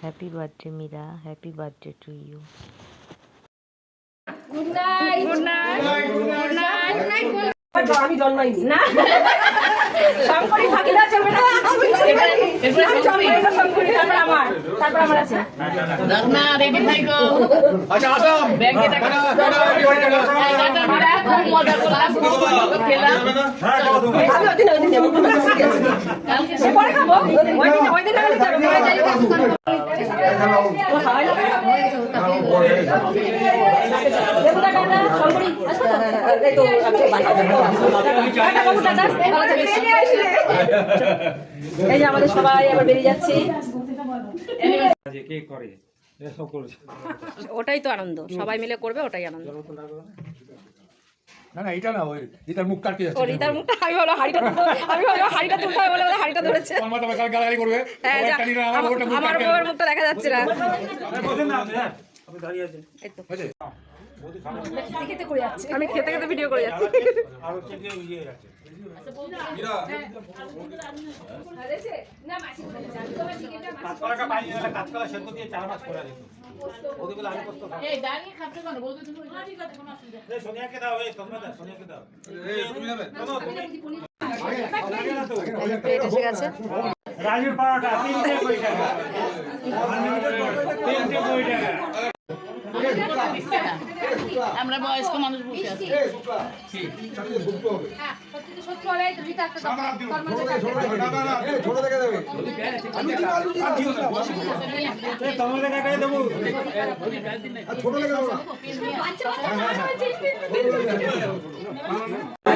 Happy birthday Meera happy birthday to you আমি জন্মাইনি না শঙ্করী ফাঁকিলা চলবে না আমি জন্মাই না শঙ্করী তারপর আমার তারপর আমার আছে না রেডি থাইকো আচ্ছা আসাম ব্যাংকে টাকা খুব মজা করলাম খুব ভালো খেলাম আমি ওই দিন ওই দিন সে পরে খাব ওই দিন ওই দিন এই যে আমাদের সবাই বেরিয়ে যাচ্ছি ওটাই তো আনন্দ সবাই মিলে করবে ওটাই আনন্দ। না না এটা না ওই এটার মুখ কাটকে যাচ্ছে রিতার মুখটা আমি বলো হাড়িটা তুলতে আমি বলো হাড়িটা তুলতে হবে বলে বলে হাড়িটা ধরেছে। আমার তোমার কাল গালাগালি করবে। হ্যাঁ আমার বউয়ের মুখটা দেখা যাচ্ছে না। আমি খেতে খেতে ভিডিও করে যাচ্ছি। এসে গেছে রাজুর পাড়াটা তিনটে কোটি টাকা তিনটে কোটি টাকা আমরা বয়স্ক মানুষ বসে আছি এই তোমাদের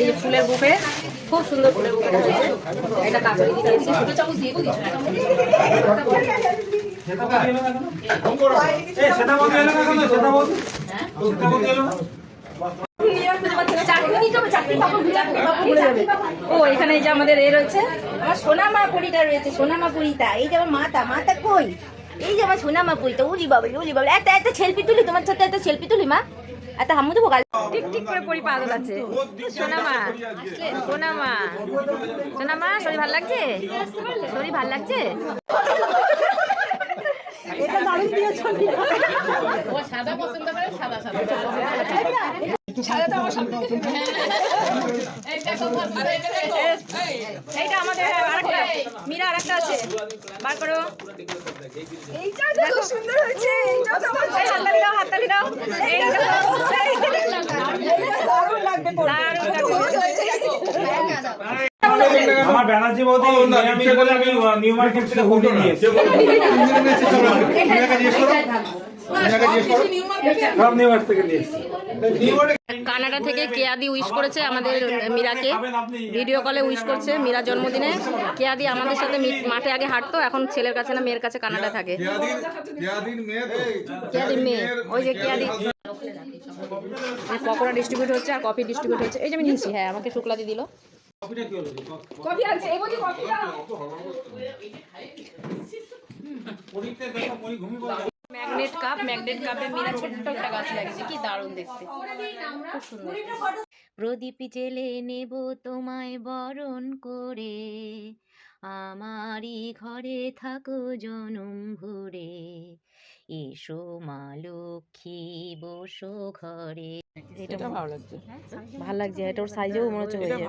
এই ফুলের বুফে, খুব সুন্দর ফুলের বুফে এটা কাকুরি দিয়েছি ছোট চামচ দিয়ে ও, এখানে এই যে আমাদের এ রয়েছে, আমার সোনামা পুরিটা রয়েছে, সোনামা পুরিটা। এই যে আমার মাতা মাতা কই? এই যে আমার সোনামা পুরিটা উলি বাবা উলি বাবা। একটা একটা সেলফি তুলি তোমার সাথে একটা সেলফি তুলি মা। এত হামু দেবো গাল ঠিক ঠিক করে পরি পাগল আছে। সোনামা সোনামা। সোনামা শরীর ভালো লাগছে? শরীর ভালো লাগছে? এটা দারুণ দিয়েছ ও সাদা পছন্দ করে সাদা সাদা। এইটা আমাদের মীরা আরেকটা আছে। বার করো। এইটা দেখো সুন্দর হয়েছে এইটা তো আমার হাততালি দাও হাততালি দাও। এই দেখো দারুণ লাগবে দারুণ লাগবে আমার ব্যানার্জি বৌদি নিরামিষ বলে আমি নিউ মার্কেট থেকে হোটেল নিয়েছি কানাডা থেকে কেয়াদি উইশ করেছে আমাদের মীরাকে। ভিডিও কলে উইশ করছে মীরা জন্মদিনে। কেয়াদি আমাদের সাথে মি- মাঠে আগে হাঁটতো এখন ছেলের কাছে না মেয়ের কাছে কানাডা থাকে। কেয়াদি মেয়ে ওই যে কেয়াদি পকোড়া ডিস্ট্রিবিউট হচ্ছে আর কফি ডিস্ট্রিবিউট হচ্ছে। এই যে আমি নিয়েছি হ্যাঁ আমাকে শুক্লাদি দিল। কফিটা কফি আছে এই বলছি কফি পরীতে ম্যাগনেট কাপ ম্যাগনেট কাপে মীরা ছোট্ট একটা গাছ লাগিয়েছে। কি দারুণ দেখতে। খুব সুন্দর প্রদীপ জেলে নেব তোমায় বরণ করে। আমারই ঘরে থাকো জনম ভরে। এসো মা লক্ষ্মী বসো ঘরে। এটা ভালো লাগছে। ভালো লাগছে এটা ওর সাইজেও মনে হচ্ছে হয়ে যাবে।